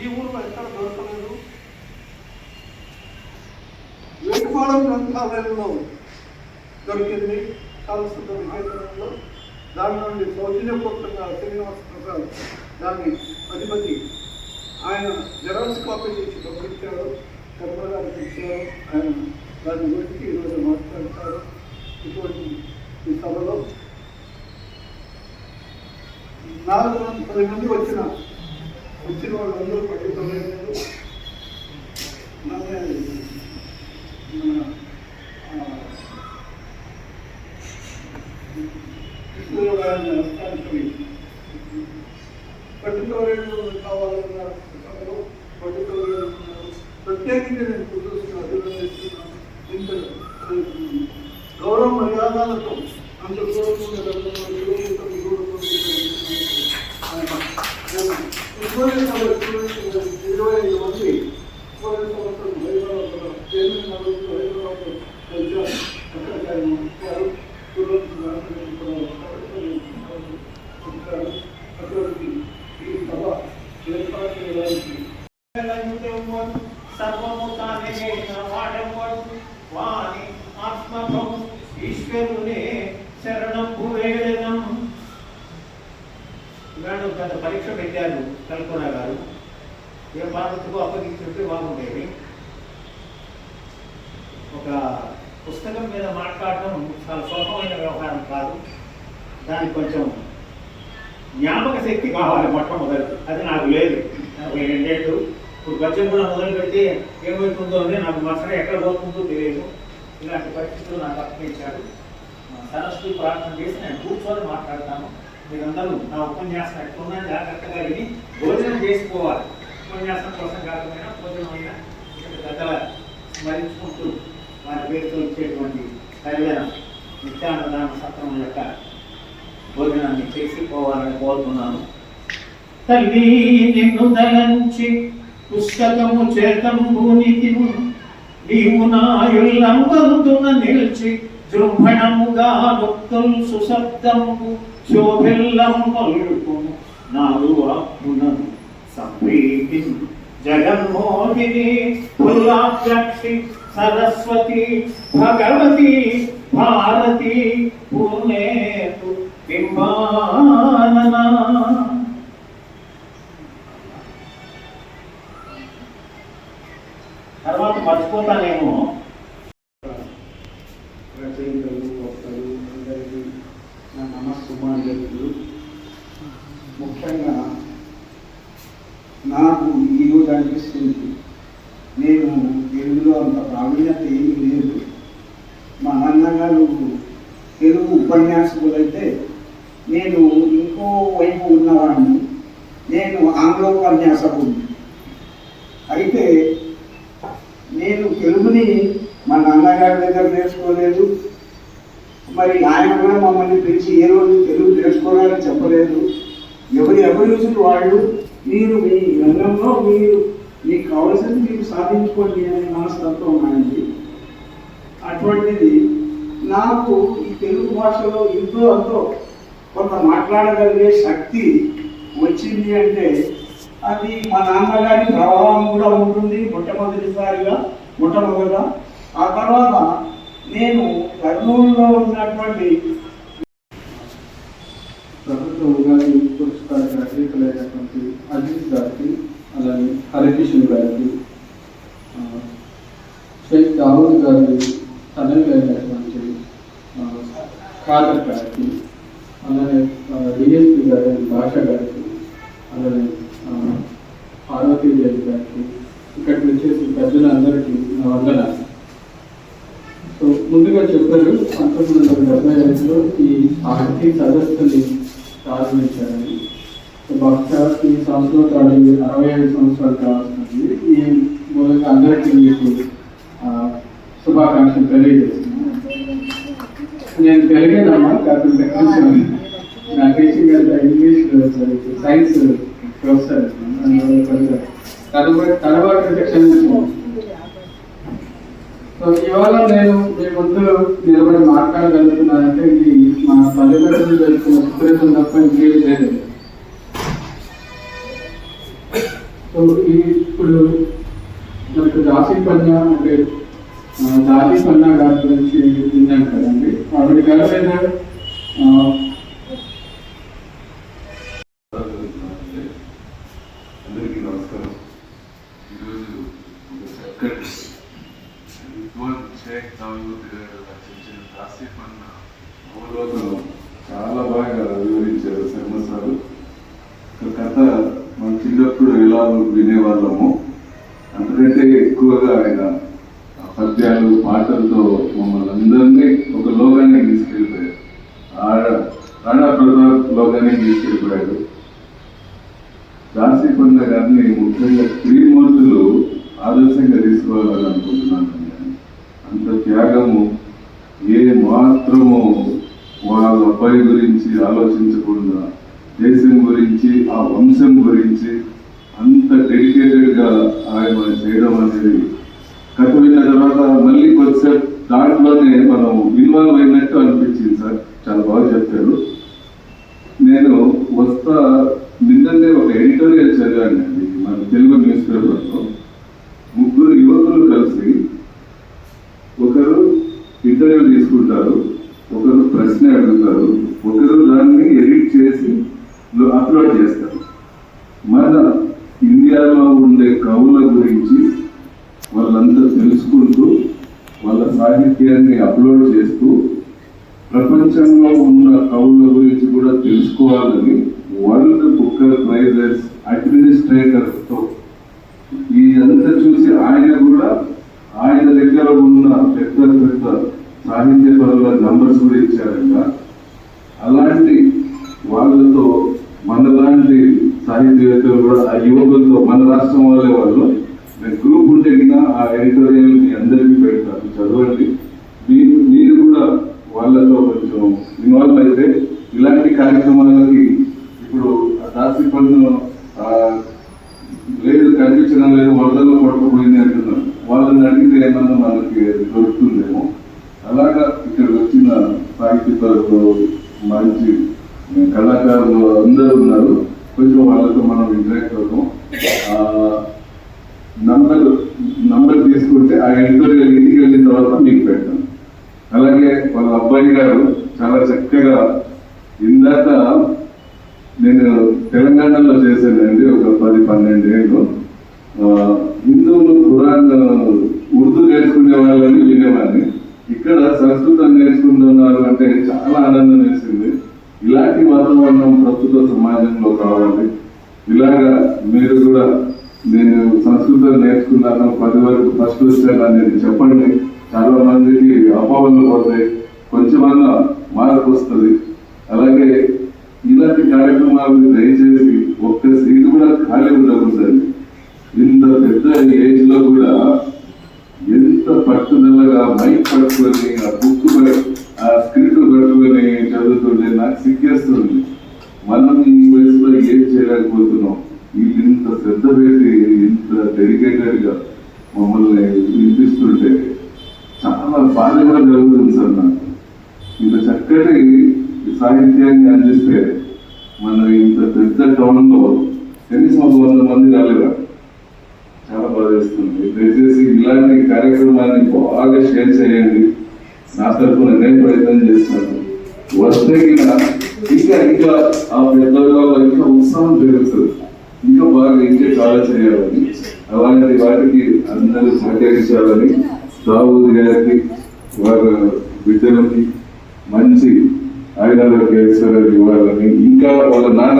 ఈ ఊర్లో ఎక్కడ దొరకలేదు. వేటపాలెం గ్రంథాలయంలో దొరికింది. కాలసుద్ధ విజయనగరంలో దాని నుండి సౌజన్యపూర్వకంగా శ్రీనివాస ప్రసాద్ దాన్ని అధిపతి ఆయన జెరాక్స్ కాపీ చేసి పంపించారు. కర్మ గారికి ఇచ్చారు. ఆయన దాని గురించి ఈరోజు మాట్లాడతారు. ఇటువంటి ఈ సభలో నాలుగు వందల పది మంది వచ్చిన गौरव मर्यादा जातो आमच्या गौरव ఇవాడు గత పరీక్ష పెట్టారు కల్పన గారు. ఏ పార్వతికు అప్పగించుంటే బాగుండేది ఒక పుస్తకం మీద మాట్లాడటం చాలా సులభమైన వ్యవహారం కాదు. దానికి కొంచెం జ్ఞాపక శక్తి కావాలి మొట్టమొదటి అది నాకు లేదు. నలభై రెండేళ్ళు. ఇప్పుడు గద్యం కూడా మొదలు పెడితే ఏమవుతుందో అని నాకు మసర ఎక్కడ పోతుందో తెలియదు. ఇలాంటి పరిస్థితులు నాకు అప్పగించారు. సరస్సు ప్రార్థన చేసి నేను కూర్చొని మాట్లాడతాను. మీరందరూ నా ఉపన్యాసం ఎట్లున్నా జాగ్రత్తగా విని భోజనం చేసుకోవాలి. ఉపన్యాసం కోసం కాకపోయినా భోజనం అయినా ఇక్కడ పెద్దల స్మరించుకుంటూ వారి పేరుతో ఇచ్చేటువంటి సరైన నిత్యాన్నదాన సత్రం యొక్క భోజనాన్ని చేసి పోవాలని కోరుతున్నాను. తల్లి నిన్ను తలంచి పుస్తకము చేతంబునితిను నీవు నాయుల్లంబందున నిలిచి జృంభణముగా నొక్కుల్ సుశబ్దము శోభిల్లం పలుకును నాలు ఆత్మునను సంప్రీతి జగన్మోహిని పుల్లాక్షి సరస్వతి భగవతి భారతి పూర్ణేతు బింబాననా తర్వాత మర్చిపోతానేమో రచయితలు నా ముఖ్యంగా నాకు ఈరోజు అనిపిస్తుంది. నేను తెలుగులో అంత ప్రావీణ్యత ఏమీ లేదు. మా నాన్నగారు తెలుగు ఉపన్యాసకులైతే నేను ఇంకో వైపు ఉన్నవాడిని నేను ఆంగ్లోపన్యాసకుడిని అయితే నేను తెలుగుని మా నాన్నగారి దగ్గర నేర్చుకోలేదు. మరి ఆయన కూడా మమ్మల్ని పిలిచి ఏ రోజు తెలుగు నేర్చుకోవాలని చెప్పలేదు. ఎవరి అభిరుచులు వాళ్ళు మీరు మీ రంగంలో మీరు మీకు కావాల్సింది మీరు సాధించుకోండి అనే మనస్తత్వం ఆయనది అటువంటిది నాకు ఈ తెలుగు భాషలో ఎంతో అంతో కొంత మాట్లాడగలిగే శక్తి వచ్చింది అంటే అది మా నాన్నగారి ప్రభావం కూడా ఉంటుంది మొట్టమొదటిసారిగా మొట్టమొదట. ఆ తర్వాత నేను కర్నూలులో ఉన్నటువంటి ప్రభుత్వ ఉగాది పురస్కార రచయితలైనటువంటి అజిత్ గారికి అలాగే హరికిషన్ గారికి ఆ, షేక్ దావూద్ గారి తండ్రి అయినటువంటి ఖాదర్ గారికి అలాగే డిఎస్పి గారి భాష గారికి అలాగే పార్వతీ పార్వతీదేవి గారికి ఇక్కడికి వచ్చేసి ప్రజలందరికీ వందనాలు. సో ముందుగా చెప్పారు పంతొమ్మిది వందల డెబ్బై ఐదులో ఈ ఆర్టీ సదస్సుని ప్రారంభించారని బహుశా ఈ సంవత్సరం సంవత్సరాలు అరవై ఐదు సంవత్సరాలు కావాల్సింది. ఈ మూలంగా అందరికీ మీకు శుభాకాంక్షలు తెలియజేస్తున్నాను. నేను పెరిగానమ్మా కాకపోతే కొంచెం నా టీచింగ్ అంతా ఇంగ్లీష్ సైన్స్ ప్రొఫెసర్. తర్వాత తర్వాత క్షమించాను సో ఇవాళ నేను మీ ముందు నిలబడి మాట్లాడగలుగుతున్నానంటే ఇది మా తల్లిదండ్రులు జరుగుతున్న సుప్రీతం తప్ప ఇంకేం లేదు. సో ఈ ఇప్పుడు మనకు దాసి పన్నా అంటే దాసి పన్నా గారి గురించి విన్నాను కదండి. ఆవిడ గారు మీద ఆ, అందరికీ నమస్కారం ఈరోజు ఒక చక్కటి విద్వాన్ షేక్ దావూద్ గారు రచించిన కాసిఫ్ అన్న అవలోకనం చాలా బాగా వివరించారు శర్మ సారు ఒక కథ మనం చిన్నప్పుడు ఎలా వినేవాళ్ళము అంతకంటే ఎక్కువగా ఆయన పద్యాలు పాటలతో మమ్మల్ని అందరినీ ఒక లోకానికి తీసుకెళ్ళిపోయారు ఆడ రాణా ప్రసాద్ లోకానికి తీసుకెళ్ళిపోయాడు రాశికొండ గారిని ముఖ్యంగా త్రిమూర్తులు ఆదర్శంగా తీసుకోవాలని అనుకుంటున్నాను నేను. అంత త్యాగము ఏ మాత్రము వాళ్ళ అబ్బాయి గురించి ఆలోచించకుండా దేశం గురించి ఆ వంశం గురించి అంత డెడికేటెడ్గా ఆయన చేయడం అనేది కథ విన్న తర్వాత మళ్ళీ కొద్దిసేపు దాంట్లోనే మనం ఇన్వాల్వ్ అయినట్టు అనిపించింది సార్. చాలా బాగా చెప్పారు. నేను వస్తా నిన్ననే ఒక ఎడిటోరియల్ చదివానండి మన తెలుగు న్యూస్ పేపర్లో. ముగ్గురు యువకులు కలిసి ఒకరు ఇంటర్వ్యూ తీసుకుంటారు ఒకరు ప్రశ్న అడుగుతారు ఒకరు దాన్ని ఎడిట్ అప్లోడ్ చేస్తారు. మన ఇండియాలో ఉండే కవుల గురించి వాళ్ళంతా తెలుసుకుంటూ వాళ్ళ సాహిత్యాన్ని అప్లోడ్ చేస్తూ ప్రపంచంలో ఉన్న కవుల గురించి కూడా తెలుసుకోవాలని వరల్డ్ బుక్కర్ ప్రైజెస్ అడ్మినిస్ట్రేటర్తో ఈ ఇదంతా చూసి ఆయన కూడా ఆయన దగ్గర ఉన్న పెద్ద పెద్ద సాహిత్య పరుల నంబర్స్ కూడా ఇచ్చారంట అలాంటి వాళ్ళతో మనలాంటి సాహిత్యవేత్తలు కూడా ఆ యువకులతో మన రాష్ట్రం వాళ్ళే వాళ్ళు. నేను గ్రూప్ ఉంటే కింద ఆ ఎడిటోరియల్ మీ అందరికీ పెడతాను. చదవండి. మీరు మీరు కూడా వాళ్ళతో కొంచెం ఇన్వాల్వ్ అయితే ఇలాంటి కార్యక్రమాలకి ఇప్పుడు ఆ దాసి పనులు లేదు కనిపించడం లేదు వరదల్లో పట్టుకుపోయింది అంటున్నారు. వాళ్ళని అడిగితే ఏమన్నా మనకి దొరుకుతుందేమో. అలాగా ఇక్కడ వచ్చిన సాహిత్యకారులు మంచి కళాకారులు అందరూ మనం ఇంటరాక్ట్ అవుతాం. నంబర్ నంబర్ తీసుకుంటే ఆ ఎడిటోరియల్ ఇంటికి వెళ్ళిన తర్వాత మీకు పెడతాను అలాగే వాళ్ళ అబ్బాయి గారు చాలా చక్కగా ఇందాక నేను తెలంగాణలో చేశానండి ఒక పది పన్నెండు ఏళ్ళు ఆ, హిందువులు ఖురాన్ ఉర్దూ నేర్చుకునే వాళ్ళని వినేవాడిని ఇక్కడ సంస్కృతం నేర్చుకుంటున్నారు అంటే చాలా ఆనందం వేసింది ఇలాంటి వాతావరణం ప్రస్తుత సమాజంలో కావాలి ఇలాగా మీరు కూడా నేను సంస్కృతం నేర్చుకున్నాను పది వరకు ఫస్ట్ అనేది చెప్పండి. చాలా మందికి అపోహలు పోతాయి కొంచెమన్నా మార్పు వస్తుంది. అలాగే ఇలాంటి కార్యక్రమాలు దయచేసి ఒక్క సీట్ కూడా ఖాళీ ఉండకూడదండి. ఇంత పెద్ద ఏజ్లో కూడా ఎంత పట్టుదలగా మైక్ పట్టుకొని ఆ బుక్ ఆ స్క్రిప్ట్ పట్టుకొని చదువుతుంటే నాకు సిగ్గేస్తుంది. మనం ఈ వయసులో ఏం చేయలేకపోతున్నాం వీళ్ళు ఇంత శ్రద్ధ పెట్టి ఇంత డెడికేటెడ్గా మమ్మల్ని వినిపిస్తుంటే చాలా బాధ కూడా జరుగుతుంది సార్ నాకు ఇంత చక్కటి సాహిత్యాన్ని అందిస్తే మనం ఇంత పెద్ద టౌన్లో కనీసం ఒక వంద మంది రాలేదా చాలా బాధేస్తుంది దయచేసి ఇలాంటి కార్యక్రమాన్ని బాగా షేర్ చేయండి. నా తరఫున నేను ప్రయత్నం చేస్తాను. వస్తే గిన ఇంకా ఇంకా ఆ పెద్దవాళ్ళ ఇంకా ఉత్సాహం పెరుగుతుంది. ఇంకా బాగా ఇంకా చాలా చేయాలని అలాంటి వాటికి అందరూ సహకరించాలని దావూద్ గారికి వారి బిడ్డలకి మంచి ఆయుధాలకు ఇవ్వాలని ఇంకా వాళ్ళ నాన్న